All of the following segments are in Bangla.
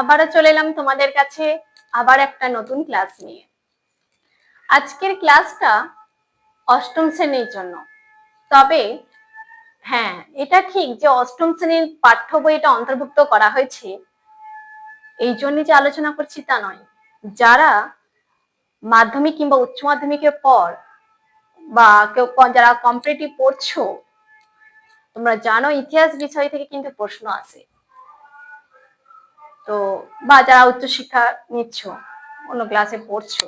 আবারও চলে এলাম তোমাদের কাছে আবার একটা নতুন ক্লাস নিয়ে। আজকের ক্লাসটা অষ্টম শ্রেণির জন্য। তবে হ্যাঁ এটা ঠিক যে অষ্টম শ্রেণির পাঠ্য বইটা অন্তর্ভুক্ত করা হয়েছে, এই জন্য যে আলোচনা করছি তা নয়। যারা মাধ্যমিক কিংবা উচ্চ মাধ্যমিকের পর বা কেউ যারা কম্পিটিটিভ পড়ছো, তোমরা জানো ইতিহাস বিষয় থেকে কিন্তু প্রশ্ন আসে। তো বা যারা উচ্চশিক্ষা নিচ্ছ, অন্য ক্লাসে পড়ছো,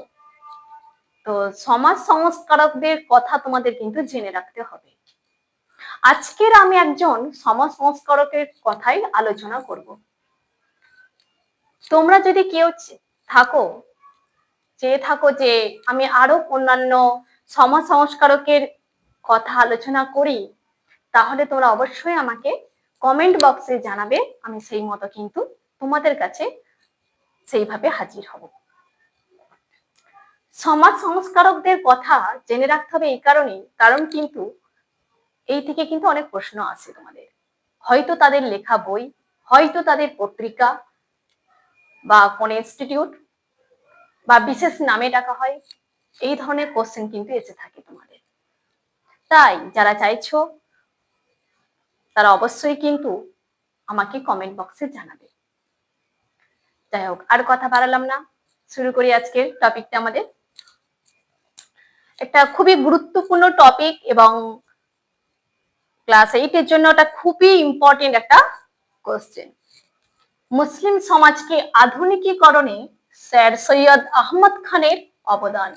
তো সমাজ সংস্কারকদের কথা তোমাদের কিন্তু জেনে রাখতে হবে। আজকের আমি একজন সমাজ সংস্কারকের কথাই আলোচনা করব। তোমরা যদি কেউ থাকো, চেয়ে থাকো যে আমি আরও অন্যান্য সমাজ সংস্কারকের কথা আলোচনা করি, তাহলে তোমরা অবশ্যই আমাকে কমেন্ট বক্সে জানাবে, আমি সেই মতো কিন্তু তোমাদের কাছে সেইভাবে হাজির হব। সমাজ সংস্কারকদের কথা জেনে রাখতে হবে এই কারণেই, কারণ কিন্তু এই থেকে কিন্তু অনেক প্রশ্ন আছে তোমাদের। হয়তো তাদের লেখা বই, হয়তো তাদের পত্রিকা বা কোন ইনস্টিটিউট বা বিশেষ নামে ডাকা হয়, এই ধরনের কোশ্চেন কিন্তু এসে থাকে তোমাদের। তাই যারা চাইছো, তারা অবশ্যই কিন্তু আমাকে কমেন্ট বক্সে জানাবে। যাই হোক, আর কথা বাড়ালাম না। শুরু করি আজকের টপিকটা আমাদের। একটা খুবই গুরুত্বপূর্ণ টপিক এবং ক্লাস এইটের জন্য ওটা খুবই ইম্পর্টেন্ট একটা কোশ্চেন মুসলিম সমাজকে আধুনিকীকরণে স্যার সৈয়দ আহমদ খানের অবদান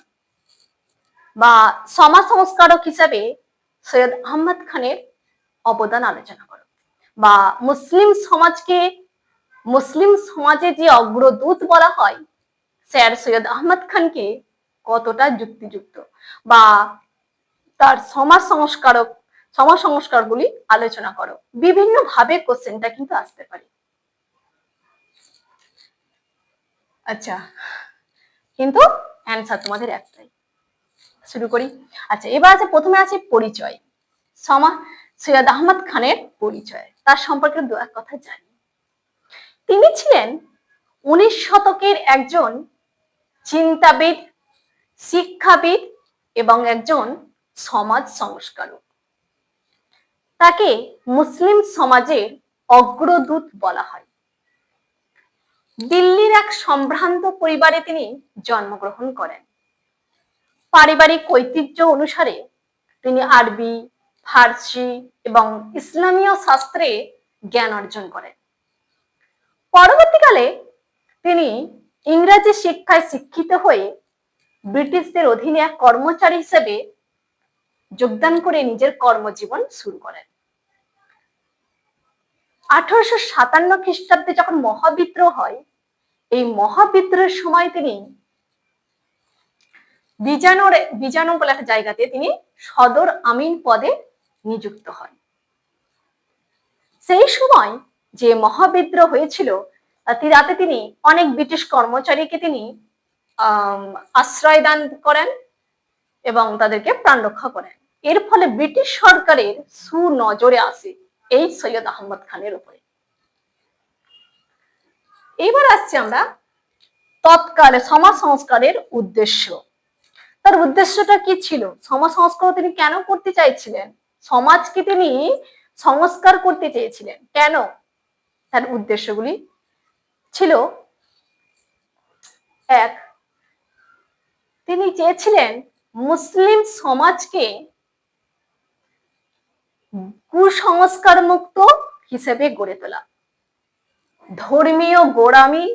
বা সমাজ সংস্কারক হিসাবে সৈয়দ আহমদ খানের অবদান আলোচনা করো। বা মুসলিম সমাজকে মুসলিম সমাজে যে অগ্রদূত বলা হয়, স্যার সৈয়দ আহমদ খানকে কতটা যুক্তিযুক্ত বা তার সমাজ সংস্কারক, সমাজ সংস্কারগুলি আলোচনা করো। বিভিন্ন ভাবে কোশ্চেনটা কিন্তু আসতে পারে। আচ্ছা কিন্তু অ্যান্সার তোমাদের একটাই। শুরু করি। আচ্ছা এবার আছে, প্রথমে আছে পরিচয়। সমা সৈয়দ আহমদ খানের পরিচয়। তার সম্পর্কে দু এক কথা জানি। তিনি ছিলেন উনিশ শতকের একজন চিন্তাবিদ, শিক্ষাবিদ এবং একজন সমাজ সংস্কারক। তাকে মুসলিম সমাজের অগ্রদূত বলা হয়। দিল্লির এক সম্ভ্রান্ত পরিবারে তিনি জন্মগ্রহণ করেন। পারিবারিক ঐতিহ্য অনুসারে তিনি আরবি, ফার্সি এবং ইসলামীয় শাস্ত্রে জ্ঞান অর্জন করেন। পরবর্তীকালে তিনি ইংরেজি শিক্ষায় শিক্ষিত হয়ে ব্রিটিশদের অধীনে এক কর্মচারী হিসেবে যোগদান করে নিজের কর্মজীবন শুরু করেন। আঠারোশো সাতান্ন খ্রিস্টাব্দে যখন মহাবিদ্রোহ হয়, এই মহাবিদ্রোহের সময় তিনি বিজানোর, বিজানো বলে একটা জায়গাতে তিনি সদর আমিন পদে নিযুক্ত হন। সেই সময় যে মহাবিদ্রোহ হয়েছিল, তাতে তিনি অনেক ব্রিটিশ কর্মচারীকে তিনি আশ্রয় দান করেন এবং তাদেরকে প্রাণ রক্ষা করেন। এর ফলে ব্রিটিশ সরকারের সুনজরে আসে এই সৈয়দ আহমদ খানের উপরে। এবার আসছি আমরা তৎকালে সমাজ সংস্কারের উদ্দেশ্য। তার উদ্দেশ্যটা কি ছিল? সমাজ সংস্কার তিনি কেন করতে চাইছিলেন? সমাজকে তিনি সংস্কার করতে চেয়েছিলেন। কেন? তার উদ্দেশ্যগুলি ছিল এক, তিনি চেয়েছিলেন মুসলিম সমাজকে কুসংস্কার মুক্ত হিসেবে গড়ে তোলা। ধর্মীয় গোড়ামি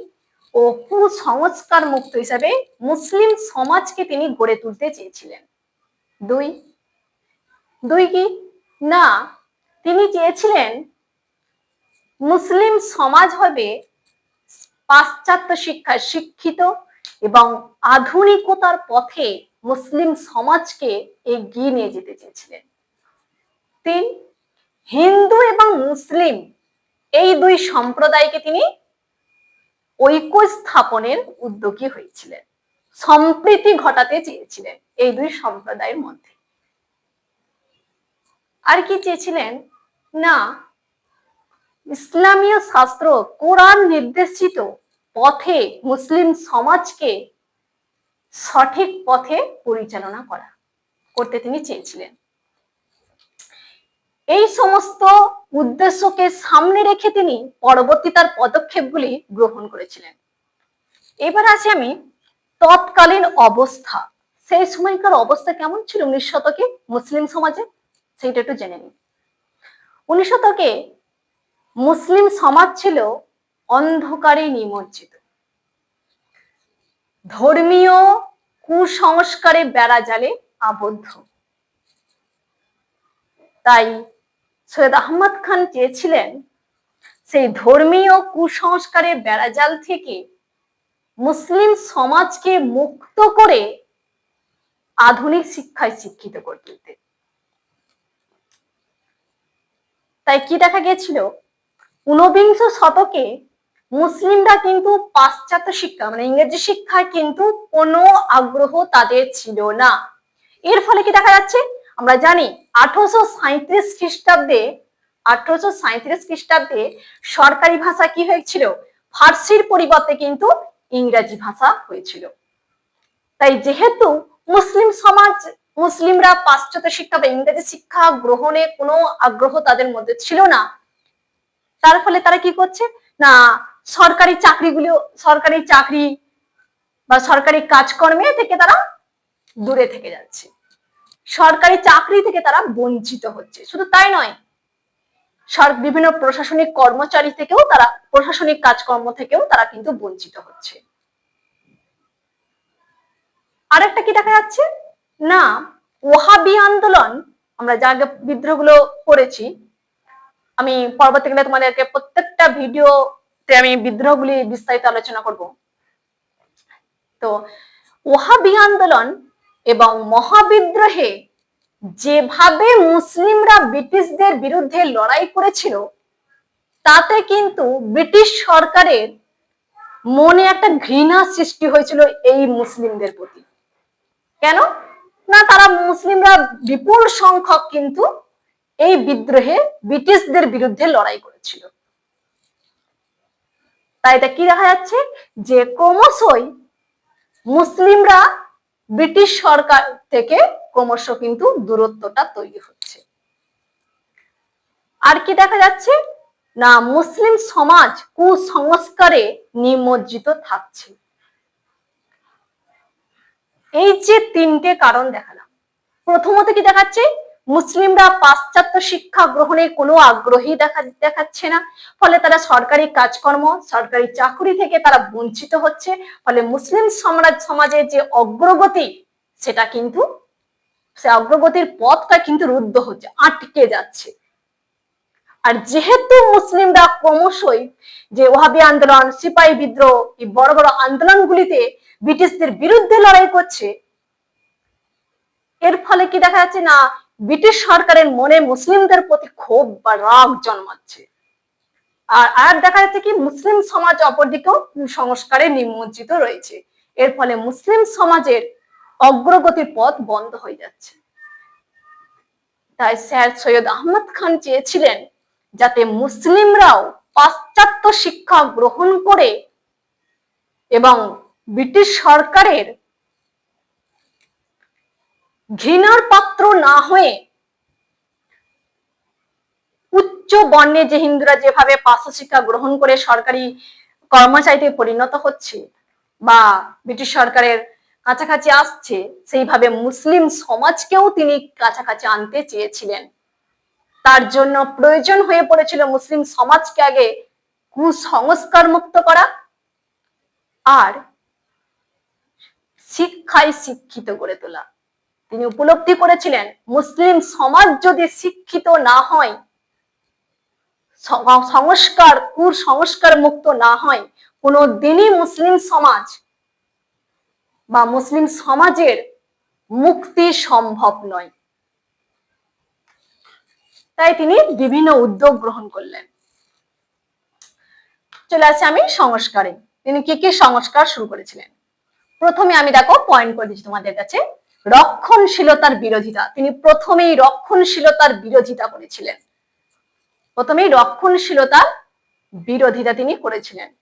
ও কুসংস্কার মুক্ত হিসাবে মুসলিম সমাজকে তিনি গড়ে তুলতে চেয়েছিলেন। দুই দুই কি? না, তিনি চেয়েছিলেন মুসলিম সমাজ হবে পাশ্চাত্য শিক্ষায় শিক্ষিত এবং আধুনিকতার পথে মুসলিম সমাজকে এগিয়ে নিয়ে যেতে চেয়েছিলেন। তিন, হিন্দু এবং মুসলিম এই দুই সম্প্রদায়কে তিনি ঐক্য স্থাপনের উদ্যোগী হয়েছিলেন, সম্প্রীতি ঘটাতে চেয়েছিলেন এই দুই সম্প্রদায়ের মধ্যে। আর কি চেয়েছিলেন? না ইসলামীয় শাস্ত্র, কোরআন নির্দেশিত পথে মুসলিম সমাজকে সঠিক পথে পরিচালনা করা করতে তিনি চেয়েছিলেন। এই সমস্ত উদ্দেশ্যকে সামনে রেখে তিনি পরবর্তী তার পদক্ষেপগুলি গ্রহণ করেছিলেন। এবার আছে আমি তৎকালীন অবস্থা। সেই সময়কার অবস্থা কেমন ছিল উনিশ শতকে মুসলিম সমাজে? সেইটা একটু জেনে নিন উনিশ শতকে মুসলিম সমাজ ছিল অন্ধকারে নিমজ্জিত। ধর্মীয় কুসংস্কারে বেড়া জালে আবদ্ধ। তাই সৈয়দ আহমদ খান চেয়েছিলেন সেই ধর্মীয় কুসংস্কারের বেড়াজাল থেকে মুসলিম সমাজকে মুক্ত করে আধুনিক শিক্ষায় শিক্ষিত করে তুলতে। তাই কি দেখা গিয়েছিল? ঊনবিংশ শতকে মুসলিমরা কিন্তু পাশ্চাত্য শিক্ষা মানে ইংরেজি শিক্ষায় কিন্তু কোনো আগ্রহ তাদের ছিল না। এর ফলে কি দেখা যাচ্ছে? আমরা জানি আঠারোশো সাঁত্রিশ খ্রিস্টাব্দে, আঠারোশো সাঁত্রিশ খ্রিস্টাব্দে সরকারি ভাষা কি হয়েছিল? ফার্সির পরিবর্তে কিন্তু ইংরাজি ভাষা হয়েছিল। তাই যেহেতু মুসলিম সমাজ, মুসলিমরা পাশ্চাত্য শিক্ষা বা ইংরেজি শিক্ষা গ্রহণে কোনো আগ্রহ তাদের মধ্যে ছিল না তার ফলে তারা কি করছে? না, সরকারি চাকরিগুলো, সরকারি চাকরি বা সরকারি কাজকর্মে থেকে তারা দূরে থেকে যাচ্ছে। সরকারি চাকরি থেকে তারা বঞ্চিত হচ্ছে। শুধু তাই নয় বিভিন্ন প্রশাসনিক কর্মচারী থেকেও তারা, প্রশাসনিক কাজকর্ম থেকেও তারা কিন্তু বঞ্চিত হচ্ছে। আরেকটা কি দেখা যাচ্ছে? না, ওহাবি আন্দোলন, আমরা যা বিদ্রোহগুলো করেছি আমি পরবর্তীকালে তোমাদেরকে প্রত্যেকটা ভিডিওতে আমি বিদ্রোহগুলি বিস্তারিত আলোচনা করব। তো ওহাবি আন্দোলন এবং মহাবিদ্রোহে যেভাবে মুসলিমরা ব্রিটিশদের বিরুদ্ধে লড়াই করেছিল, তাতে কিন্তু ব্রিটিশ সরকারের মনে একটা ঘৃণা সৃষ্টি হয়েছিল এই মুসলিমদের প্রতি। কেন? না, তারা মুসলিমরা বিপুল সংখ্যক কিন্তু এই বিদ্রোহে ব্রিটিশদের বিরুদ্ধে লড়াই করেছিল। তাই এটা কি দেখা যাচ্ছে? যে ক্রমশই মুসলিমরা ব্রিটিশ সরকার থেকে ক্রমশ কিন্তু দূরত্বটা তৈরি হচ্ছে। আর কি দেখা যাচ্ছে? না, মুসলিম সমাজ কুসংস্কারে নিমজ্জিত থাকছে। এই যে তিনটে কারণ দেখালাম। প্রথমত কি দেখাচ্ছে? মুসলিমরা পাশ্চাত্য শিক্ষা গ্রহণে কোনো আগ্রহী দেখা দেখাচ্ছে না। ফলে তারা সরকারি কাজকর্ম, সরকারি চাকরি থেকে তারা বঞ্চিত হচ্ছে। ফলে মুসলিম সমাজ সমাজের যে অগ্রগতি, সেটা কিন্তু, সে অগ্রগতির পথটা কিন্তু রুদ্ধ হচ্ছে, আটকে যাচ্ছে। আর যেহেতু মুসলিমরা ক্রমশই যে ওহাবি আন্দোলন, সিপাহী বিদ্রোহ, এই বড় বড় আন্দোলনগুলিতে ব্রিটিশদের বিরুদ্ধে লড়াই করছে, এর ফলে কি দেখা যাচ্ছে না ব্রিটিশ সরকারের মনে মুসলিমদের প্রতি ক্ষোভ বা রাগ জন্মাচ্ছে। আর আর দেখা যাচ্ছে কি? মুসলিম সমাজ অপরদিকেও কুসংস্কারে নিমজ্জিত রয়েছে। এর ফলে মুসলিম সমাজের অগ্রগতির পথ বন্ধ হয়ে যাচ্ছে। তাই স্যার সৈয়দ আহমদ খান চেয়েছিলেন যাতে মুসলিমরাও পাশ্চাত্য শিক্ষা গ্রহণ করে এবং ব্রিটিশ সরকারের ঘৃণার পাত্র না হয়ে উচ্চ বর্ণে যে হিন্দুরা যেভাবে পার্শ্ব শিক্ষা গ্রহণ করে সরকারি কর্মচারীতে পরিণত হচ্ছে বা ব্রিটিশ সরকারের কাছাকাছি আসছে, সেইভাবে মুসলিম সমাজকেও তিনি কাছাকাছি আনতে চেয়েছিলেন। তার জন্য প্রয়োজন হয়ে পড়েছিল মুসলিম সমাজকে আগে কুসংস্কার মুক্ত করা আর শিক্ষায় শিক্ষিত করে তোলা। তিনি উপলব্ধি করেছিলেন, মুসলিম সমাজ যদি শিক্ষিত না হয় সংস্কার, কুসংস্কার মুক্ত না হয়, কোনো দিনই মুসলিম সমাজ বা মুসলিম সমাজের মুক্তি সম্ভব নয়। তাই তিনি বিভিন্ন উদ্যোগ গ্রহণ করলেন। চলে আসছে আমি সংস্কারে। তিনি কি কি সংস্কার শুরু করেছিলেন? প্রথমে আমি দেখো পয়েন্ট করে দিচ্ছি তোমাদের কাছে। রক্ষণশীলতার বিরোধিতা। তিনি প্রথমেই রক্ষণশীলতার বিরোধিতা করেছিলেন। প্রথমেই রক্ষণশীলতার বিরোধিতা তিনি করেছিলেন।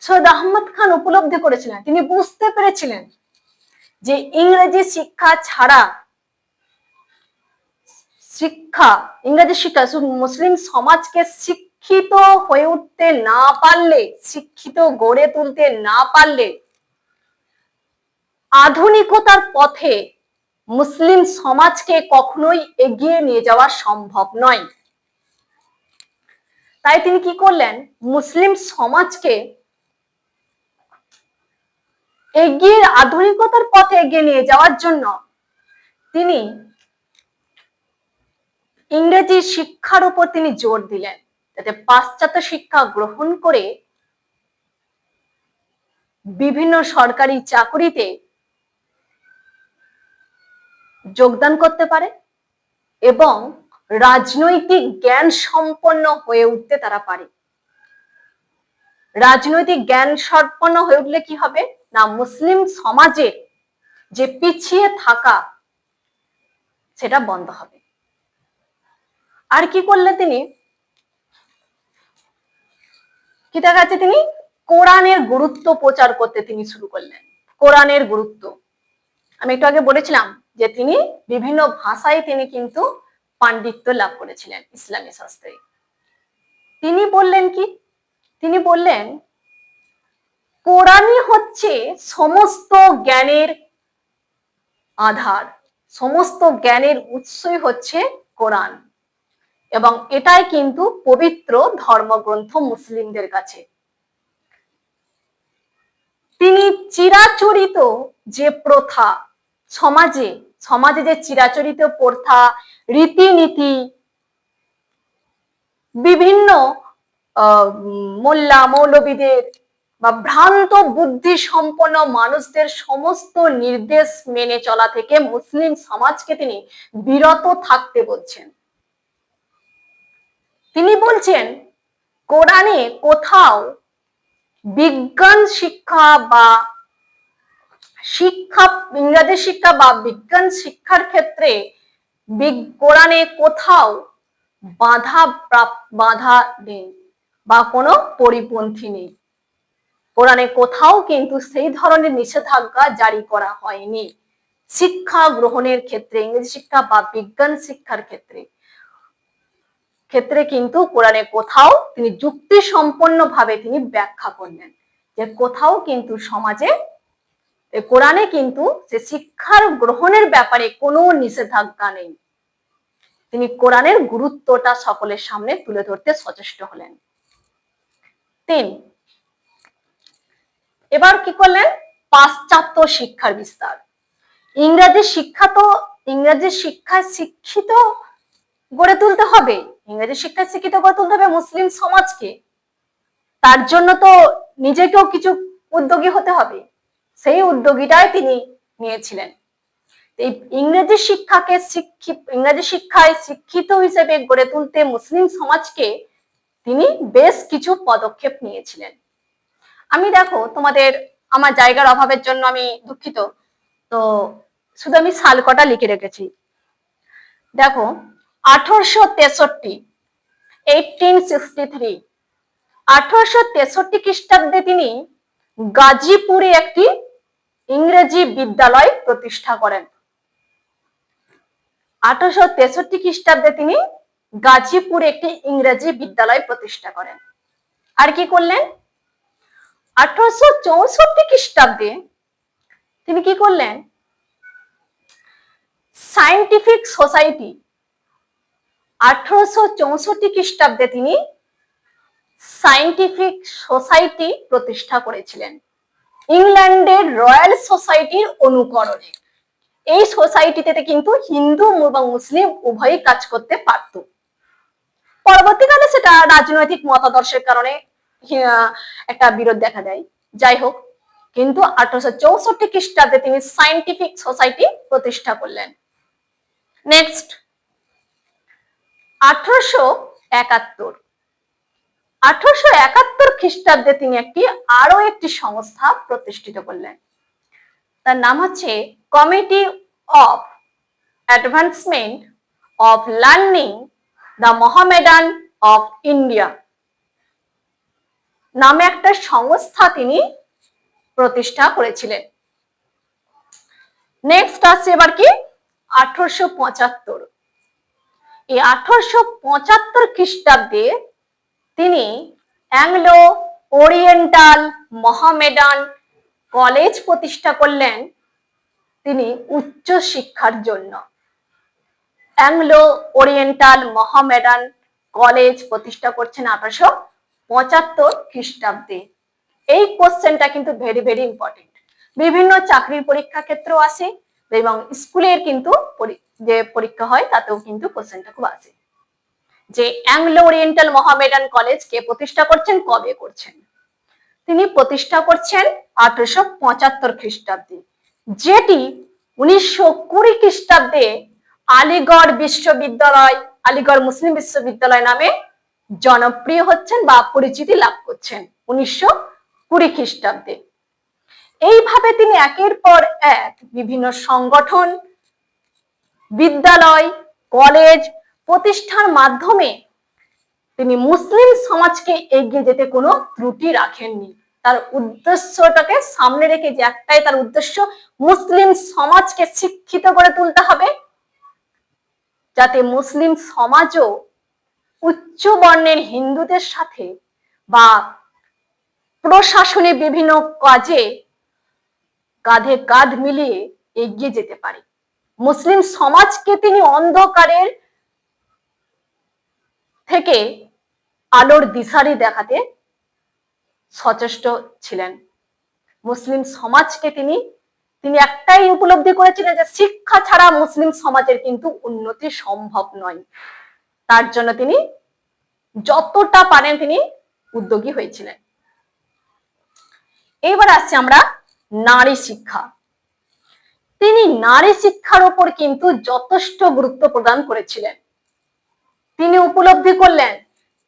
সৈয়দ আহমদ খান উপলব্ধি করেছিলেন। তিনি বুঝতে পেরেছিলেন যে ইংরেজি শিক্ষা ছাড়া শিক্ষা, ইংরেজি শিক্ষা মুসলিম সমাজকে শিক্ষিত হয়ে উঠতে না পারলে, শিক্ষিত গড়ে তুলতে না পারলে আধুনিকতার পথে মুসলিম সমাজকে কখনোই এগিয়ে নিয়ে যাওয়া সম্ভব নয়। তাই তিনি কি করলেন? মুসলিম সমাজকে এগিয়ে, আধুনিকতার পথে এগিয়ে নিয়ে যাওয়ার জন্য তিনি ইংরেজি শিক্ষার উপর তিনি জোর দিলেন। যাতে পাশ্চাত্য শিক্ষা গ্রহণ করে বিভিন্ন সরকারি চাকরিতে যোগদান করতে পারে এবং রাজনৈতিক জ্ঞান সম্পন্ন হয়ে উঠতে তারা পারে। রাজনৈতিক জ্ঞান সম্পন্ন হয়ে উঠলে কি হবে? না, মুসলিম সমাজে যে পিছিয়ে থাকা সেটা বন্ধ হবে। আর কি করলে তিনি? কি দেখা তিনি? কোরআনের গুরুত্ব প্রচার করতে তিনি শুরু করলেন। কোরআনের গুরুত্ব। আমি একটু আগে বলেছিলাম যে তিনি বিভিন্ন ভাষায় তিনি কিন্তু পাণ্ডিত্য লাভ করেছিলেন ইসলামী শাস্ত্রে। তিনি বললেন কি? তিনি বললেন কোরআনই হচ্ছে সমস্ত জ্ঞানের আধার, সমস্ত জ্ঞানের উৎসই হচ্ছে কোরআন এবং এটাই কিন্তু পবিত্র ধর্মগ্রন্থ মুসলিমদের কাছে। তিনি চিরাচরিত যে প্রথা সমাজে সমাজে যে চিরাচরিত প্রথা, রীতিনীতি, বিভিন্ন মোল্লা, মৌলবীদের বা ভ্রান্ত বুদ্ধি সম্পন্ন মানুষদের সমস্ত নির্দেশ মেনে চলা থেকে মুসলিম সমাজকে তিনি বিরত থাকতে বলছেন। তিনি বলছেন, কোরআনে কোথাও বিজ্ঞান শিক্ষা বা শিক্ষা, ইংরাজি শিক্ষা বা বিজ্ঞান শিক্ষার ক্ষেত্রে কোরআনে কোথাও বাধা বাধা নেই বা কোনো পরিপন্থী নেই। কোরআনে কোথাও কিন্তু সেই ধরনের নিষেধাজ্ঞা জারি করা হয়নি। শিক্ষা গ্রহণের ক্ষেত্রে, ইংরেজি শিক্ষা বা বিজ্ঞান শিক্ষার ক্ষেত্রে। ক্ষেত্রে কিন্তু কোরআনে কোথাও তিনি যুক্তি সম্পন্ন ভাবে তিনি ব্যাখ্যা করলেন যে কোথাও কিন্তু সমাজে কোরআনে কিন্তু যে শিক্ষার গ্রহণের ব্যাপারে কোনো নিষেধাজ্ঞা নেই। তিনি কোরআনের গুরুত্বটা সকলের সামনে তুলে ধরতে সচেষ্ট হলেন। তিন, এবার কি করলেন? পাশ্চাত্য শিক্ষার বিস্তার। ইংরাজি শিক্ষা তো, ইংরাজি শিক্ষায় শিক্ষিত গড়ে তুলতে হবে। ইংরেজি শিক্ষায় শিক্ষিত গড়ে তুলতে হবে মুসলিম সমাজকে। তার জন্য তো নিজেকেও কিছু উদ্যোগী হতে হবে। সেই উদ্যোগীটাই তিনি নিয়েছিলেন। এই ইংরেজি শিক্ষাকে শিক্ষিত, ইংরেজি শিক্ষায় শিক্ষিত হিসেবে গড়ে তুলতে মুসলিম সমাজকে তিনি বেশ কিছু পদক্ষেপ নিয়েছিলেন। আমি দেখো, তোমাদের আমার জায়গার অভাবের জন্য আমি দুঃখিত। তো শুধু আমি সাল কটা লিখে রেখেছি। দেখো, আঠারোশো তেষট্টি এইটিন সিক্সটি থ্রি আঠারোশো তেষট্টি খ্রিস্টাব্দে তিনি গাজীপুরে একটি ইংরেজি বিদ্যালয় প্রতিষ্ঠা করেন। আঠারোশো তেষট্টি খ্রিস্টাব্দে তিনি গাজীপুরে একটি ইংরেজি বিদ্যালয় প্রতিষ্ঠা করেন। আর কি করলেন? আঠারোশো চৌষট্টি খ্রিস্টাব্দে তিনি কি করলেন? সাইন্টিফিক সোসাইটি আঠারোশো চৌষট্টি খ্রিস্টাব্দে তিনি সাইন্টিফিক সোসাইটি প্রতিষ্ঠা করেছিলেন। ইংল্যান্ডের রয়্যাল সোসাইটির অনুকরণে। এই সোসাইটিতে কিন্তু হিন্দু এবং মুসলিম উভয়ই কাজ করতে পারত। পরবর্তীকালে সেটা রাজনৈতিক মতাদর্শের কারণে একটা বিরোধ দেখা দেয়। যাই হোক, কিন্তু আঠারোশো চৌষট্টি খ্রিস্টাব্দে তিনি সাইন্টিফিক সোসাইটি প্রতিষ্ঠা করলেন। নেক্সট, আঠারোশো একাত্তর। আঠারোশো একাত্তর খ্রিস্টাব্দে তিনি একটি আরও একটি সংস্থা প্রতিষ্ঠিত করলেন। তার নাম হচ্ছে committee of advancement of learning the Mohammedan of India নামে একটা সংস্থা তিনি প্রতিষ্ঠা করেছিলেন। নেক্সট আসছে এবার কি? আঠারোশো পঁচাত্তর। এই আঠারোশো পঁচাত্তর খ্রিস্টাব্দে তিনি অ্যাংলো ওরিয়েন্টাল মহামেডান কলেজ প্রতিষ্ঠা করলেন তিনি উচ্চ শিক্ষার জন্য। অ্যাংলো ওরিয়েন্টাল মহামেডান কলেজ প্রতিষ্ঠা করছেন আঠারোশো পঁচাত্তর খ্রিস্টাব্দে। এই কোশ্চেনটা কিন্তু ভেরি ভেরি ইম্পর্টেন্ট বিভিন্ন চাকরির পরীক্ষা ক্ষেত্রেও আসে এবং স্কুলের কিন্তু যে পরীক্ষা হয় তাতেও কিন্তু কোশ্চেনটা খুব আসে। যে অ্যাংলো ওরিয়েন্টাল মহামেডান কলেজ কে প্রতিষ্ঠা করছেন, কবে করছেন? তিনি প্রতিষ্ঠা করছেন আঠারোশো পঁচাত্তর খ্রিস্টাব্দে, যেটি উনিশশো কুড়ি খ্রিস্টাব্দে আলিগড় বিশ্ববিদ্যালয়, আলিগড় মুসলিম বিশ্ববিদ্যালয় নামে জনপ্রিয় হচ্ছেন বা পরিচিতি লাভ করছেন উনিশশো কুড়ি খ্রিস্টাব্দে। এইভাবে তিনি একের পর এক বিভিন্ন সংগঠন, বিদ্যালয়, কলেজ প্রতিষ্ঠার মাধ্যমে তিনি মুসলিম সমাজকে এগিয়ে যেতে কোনো ত্রুটি রাখেননি। তার উদ্দেশ্যটাকে সামনে রেখে যে একটাই তার উদ্দেশ্য, মুসলিম সমাজকে শিক্ষিত করে তুলতে হবে। যাতে মুসলিম সমাজও উচ্চ বর্ণের হিন্দুদের সাথে বা প্রশাসনে বিভিন্ন কাজে কাঁধে কাঁধ মিলিয়ে এগিয়ে যেতে পারে। মুসলিম সমাজকে তিনি অন্ধকারের থেকে আলোর দিশারি দেখাতে সচেষ্ট ছিলেন। মুসলিম সমাজকে তিনি তিনি একটাই উপলব্ধি করেছিলেন যে শিক্ষা ছাড়া মুসলিম সমাজের কিন্তু উন্নতি সম্ভব নয়। তার জন্য তিনি যতটা পারেন তিনি উদ্যোগী হয়েছিলেন। এবার আসছি আমরা নারী শিক্ষা। তিনি নারী শিক্ষার উপর কিন্তু যথেষ্ট গুরুত্ব প্রদান করেছিলেন। তিনি উপলব্ধি করলেন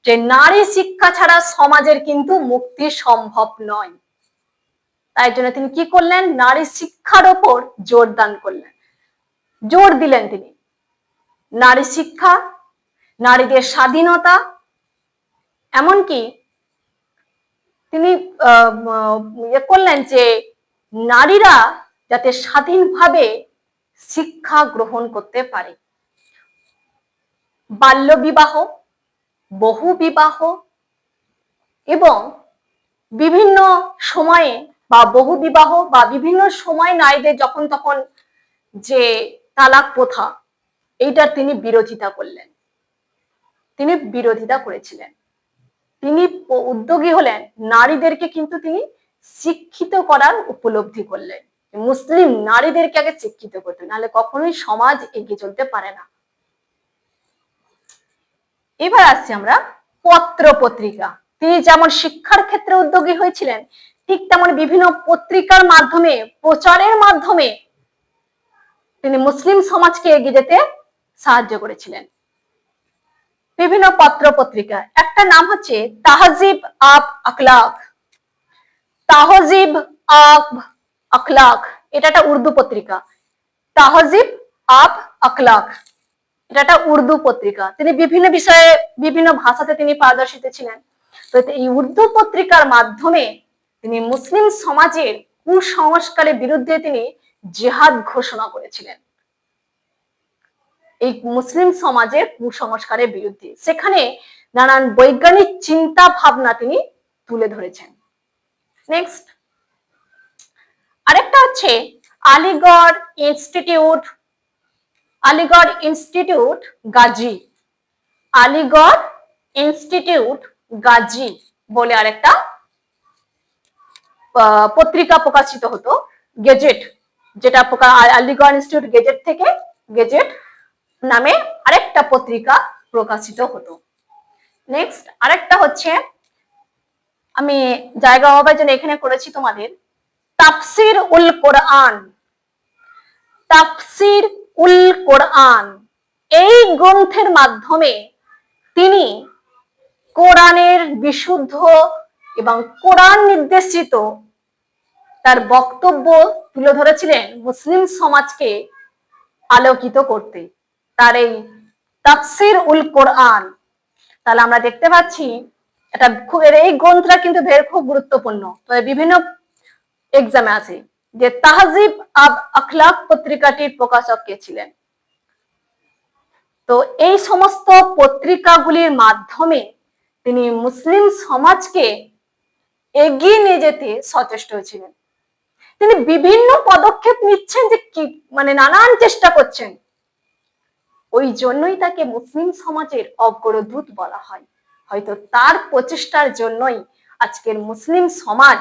যে নারী শিক্ষা ছাড়া সমাজের কিন্তু মুক্তি সম্ভব নয়। তাই জন্য তিনি কি করলেন? নারী শিক্ষার ওপর জোর দান করলেন। জোর দিলেন তিনি। নারী শিক্ষা, নারীদের স্বাধীনতা, এমনকি তিনি ইয়ে করলেন যে নারীরা যাতে স্বাধীনভাবে শিক্ষা গ্রহণ করতে পারে। বাল্য বিবাহ বহু বিবাহ এবং বিভিন্ন সময়ে বা বহু বিবাহ বা বিভিন্ন সময় নারীদের যখন তখন যে তালাক প্রথা, এইটার তিনি বিরোধিতা করলেন। তিনি বিরোধিতা করেছিলেন। তিনি উদ্যোগী হলেন, নারীদেরকে কিন্তু তিনি শিক্ষিত করার উপলব্ধি করলেন। মুসলিম নারীদেরকে আগে শিক্ষিত করতে, নাহলে কখনোই সমাজ এগিয়ে চলতে পারে না। এবার আসছি আমরা পত্র পত্রিকা। তিনি যেমন শিক্ষার ক্ষেত্রে উদ্যোগী হয়েছিলেন, ঠিক তেমন বিভিন্ন পত্রিকার মাধ্যমে, প্রচারের মাধ্যমে তিনি মুসলিম সমাজকে এগিয়ে যেতে সাহায্য করেছিলেন। বিভিন্ন পত্র পত্রিকা। একটা নাম হচ্ছে তাহজিব আপ আখলাক। তাহজিব আপ আকলাক এটা একটা উর্দু পত্রিকা। তাহজিব আপ আখলাক। এটা উর্দু পত্রিকা। তিনি বিভিন্ন বিষয়ে বিভিন্ন ভাষাতে তিনি পারদর্শিত ছিলেন। তো এই উর্দু পত্রিকার মাধ্যমে তিনি মুসলিম সমাজের কুসংস্কারের বিরুদ্ধে তিনি জেহাদ ঘোষণা করেছিলেন। এই মুসলিম সমাজের কুসংস্কারের বিরুদ্ধে। সেখানে নানান বৈজ্ঞানিক চিন্তা ভাবনা তিনি তুলে ধরেছেন। নেক্সট আরেকটা হচ্ছে Aligarh institute Aligarh institute gazette. Aligarh institute gazette বলে আরেকটা পত্রিকা প্রকাশিত হতো, গেজেট, যেটা আলিগড় ইনস্টিটিউট গেজেট থেকে গেজেট নামে আরেকটা পত্রিকা প্রকাশিত হতো। নেক্সট, আরেকটা হচ্ছে, আমি জায়গা অভাবের জন্য এখানে করেছি তোমাদের, তাফসির উল কোরআন। তাফসির উল কোরআন। এই গ্রন্থের মাধ্যমে তিনি কোরআনের বিশুদ্ধ এবং কোরআন নির্দেশিত তার বক্তব্য তুলে ধরেছিলেন মুসলিম সমাজকে আলোকিত করতে। তার এই তাফসির উল কোরআন, তাহলে আমরা দেখতে পাচ্ছি এটা এই গ্রন্থটা কিন্তু খুব গুরুত্বপূর্ণ। তবে বিভিন্ন এক্সামে আছে। যে তাহজিব আব আখলাক পত্রিকাটির প্রকাশক কে ছিলেন। তো এই সমস্ত পত্রিকাগুলির মাধ্যমে তিনি মুসলিম সমাজকে এগিয়ে নিয়ে যেতে সচেষ্ট ছিলেন। তিনি বিভিন্ন পদক্ষেপ নিচ্ছেন যে কি মানে নানান চেষ্টা করছেন। ওই জন্যই তাকে মুসলিম সমাজের অগ্রদূত বলা হয়। হয়তো তার প্রচেষ্টার জন্যই আজকের মুসলিম সমাজ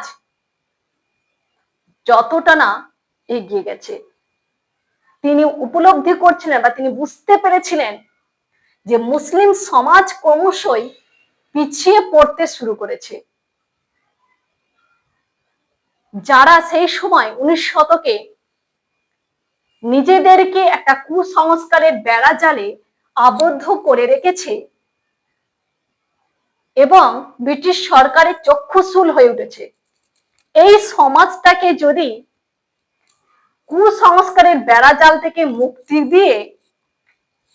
যতটা না এগিয়ে গেছে। তিনি উপলব্ধি করছিলেন বা তিনি বুঝতে পেরেছিলেন যে মুসলিম সমাজ ক্রমশই পিছিয়ে পড়তে শুরু করেছে। যারা সেই সময় উনিশ শতকে নিজেদেরকে একটা কুসংস্কারের বেড়া জালে আবদ্ধ করে রেখেছে এবং ব্রিটিশ সরকারের চক্ষুশূল হয়ে উঠেছে। এই সমাজটাকে যদি কুসংস্কারের বেড়াজাল থেকে মুক্তি দিয়ে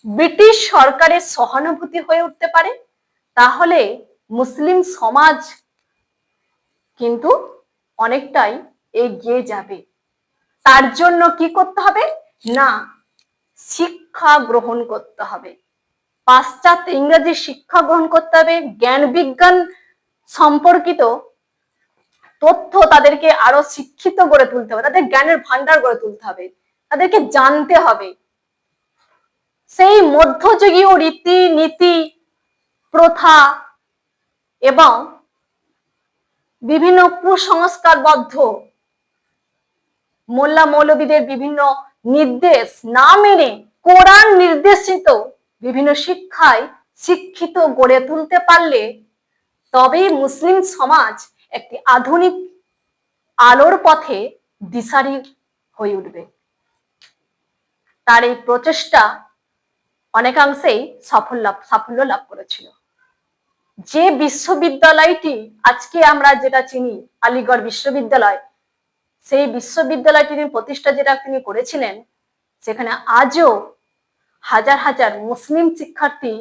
ব্রিটিশ সরকারের সহানুভূতি হয়ে উঠতে পারে, তাহলে মুসলিম সমাজ কিন্তু অনেকটাই এগিয়ে যাবে। তার জন্য কি করতে হবে? না, শিক্ষা গ্রহণ করতে হবে। পাশ্চাত্য ইংরেজি শিক্ষা গ্রহণ করতে হবে। জ্ঞান বিজ্ঞান সম্পর্কিত তথ্য তাদেরকে আরও শিক্ষিত গড়ে তুলতে হবে, তাদের জ্ঞানের ভান্ডার গড়ে তুলতে হবে, তাদেরকে জানতে হবে। সেই মধ্যযুগীয় রীতি নীতি প্রথা এবং বিভিন্ন কুসংস্কারবদ্ধ মোল্লা মৌলবীদের বিভিন্ন নির্দেশ না মেনে কোরআন নির্দেশিত বিভিন্ন শিক্ষায় শিক্ষিত গড়ে তুলতে পারলে তবেই মুসলিম সমাজ একটি আধুনিক আলোর পথে দিশারি হয়ে উঠবে। তার এই প্রচেষ্টা অনেকাংশেই সাফল্য সাফল্য লাভ করেছিল। যে বিশ্ববিদ্যালয়টি আজকে আমরা যেটা চিনি, আলিগড় বিশ্ববিদ্যালয়, সেই বিশ্ববিদ্যালয়টির প্রতিষ্ঠা যেটা তিনি করেছিলেন, সেখানে আজও হাজার হাজার মুসলিম শিক্ষার্থী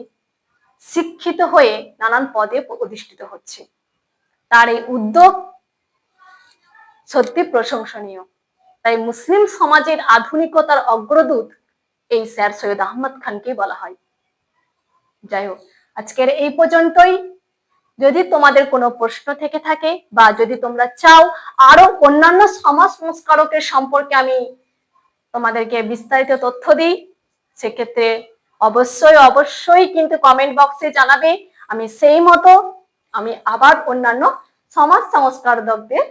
শিক্ষিত হয়ে নানান পদে প্রতিষ্ঠিত হচ্ছে। তার এই উদ্যোগ সত্যি প্রশংসনীয়। তাই মুসলিম সমাজের আধুনিকতার অগ্রদূত এই স্যার সৈয়দ আহমদ খানকেই বলা হয়। যাই হোক, আজকের এই পর্যন্তই। যদি তোমাদের কোনো প্রশ্ন থেকে থাকে বা যদি তোমরা চাও আরও অন্যান্য সমাজ সংস্কারকের সম্পর্কে আমি তোমাদেরকে বিস্তারিত তথ্য দিই, সেক্ষেত্রে অবশ্যই অবশ্যই কিন্তু কমেন্ট বক্সে জানাবে। আমি সেই মতো আমি আবার অন্যান্য সমাজ সংস্কারকদের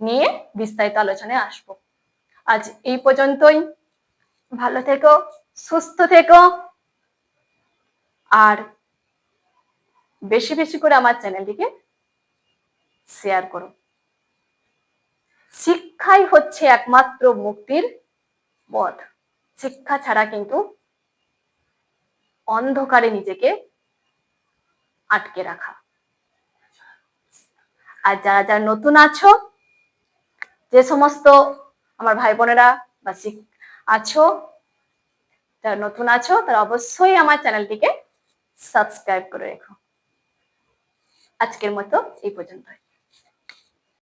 নিয়ে বিস্তারিত আলোচনায় আসব। আজ এই পর্যন্তই। ভালো থেকো, সুস্থ থেকো। আর বেশি বেশি করে আমার চ্যানেলটিকে শেয়ার করো। শিক্ষাই হচ্ছে একমাত্র মুক্তির পথ। শিক্ষা ছাড়া কিন্তু অন্ধকারে নিজেকে আটকে রাখা। আর যারা যারা নতুন আছো, যে সমস্ত আমার ভাই বোনেরা বা আছো, যারা নতুন আছো, তারা অবশ্যই আমার চ্যানেলটিকে সাবস্ক্রাইব করে রেখো। আজকের মতো এই পর্যন্তই।